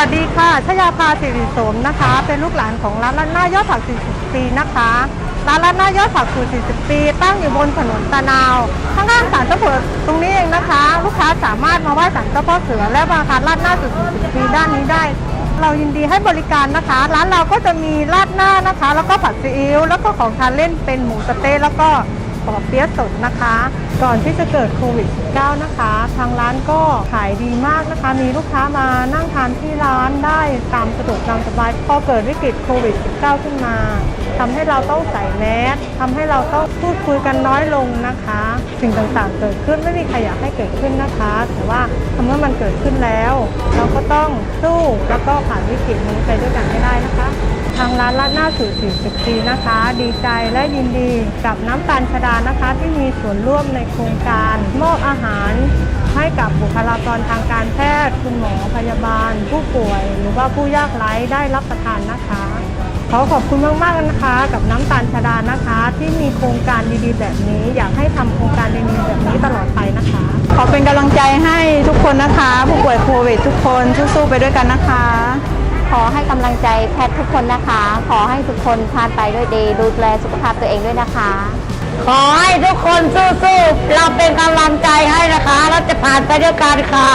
วัสดีค่ะชยาภาสิริสมนะคะ เป็นลูกหลานของร้านร้านหน้ายอดผัก 40 ปีนะคะ ร้านร้านหน้ายอดผักสูตร40 ปี ตั้งอยู่บนถนนตะนาว ข้างล่างศาลเจ้าพ่อตรงนี้เองนะคะ ลูกค้าสามารถมาไหว้ศาลเจ้าพ่อเสือและมาทานราดหน้าสูตร40 ปีด้านนี้ได้ เรายินดีให้บริการนะคะ ร้านเราก็จะมีราดหน้านะคะ แล้วก็ผัดซีอิ๊วแล้วก็ของทานเล่นเป็นหมูสะเต๊ะแล้วก็ ปอเปี๊ยะสดนะคะ ก่อนที่จะเกิดโควิด -19 นะคะ ทางร้านก็ขายดีมากนะคะ มีลูกค้ามานั่งทานที่ร้านได้ตามสะดวกตามสบาย พอเกิดวิกฤตโควิด -19 ขึ้นมาทำให้เราต้องใส่แมสทำให้เราต้องพูดคุยกันน้อยลงนะคะ สิ่งต่างๆ เกิดขึ้นไม่มีใครอยากให้เกิดขึ้นนะคะ แต่ว่าทำเมื่อมันเกิดขึ้นแล้ว เราก็ต้องสู้แล้วก็ผ่านวิกฤตนี้ไปด้วยกันให้ได้นะคะ ทางร้านรัดหน้าสู่40ปีนะคะ ดีใจและยินดีกับน้ำตาลชดานะคะ ที่มีส่วนร่วมในโครงการ มอบอาหารให้กับบุคลากรทางการแพทย์ คุณหมอพยาบาล ผู้ป่วย หรือว่าผู้ยากไร้ได้รับประทานนะคะ ขอขอบคุณมากๆนะคะ กับน้ำตาลชดานะคะ ที่มีโครงการดีๆ แบบนี้ อยากให้ทำโครงการดีๆแบบนี้ตลอดไปนะคะ ขอเป็นกำลังใจให้ทุกคนนะคะ ผู้ป่วยโควิดทุกคนสู้ๆไปด้วยกันนะคะ อให้กำลังใจแพทย์ทุกคนนะคะ ขอให้ทุกคนผ่านไปด้วยดี ดูแลสุขภาพตัวเองด้วยนะคะ ขอให้ทุกคนสู้ๆ เราเป็นกำลังใจให้นะคะ เราจะผ่านไปด้วยกันค่ะ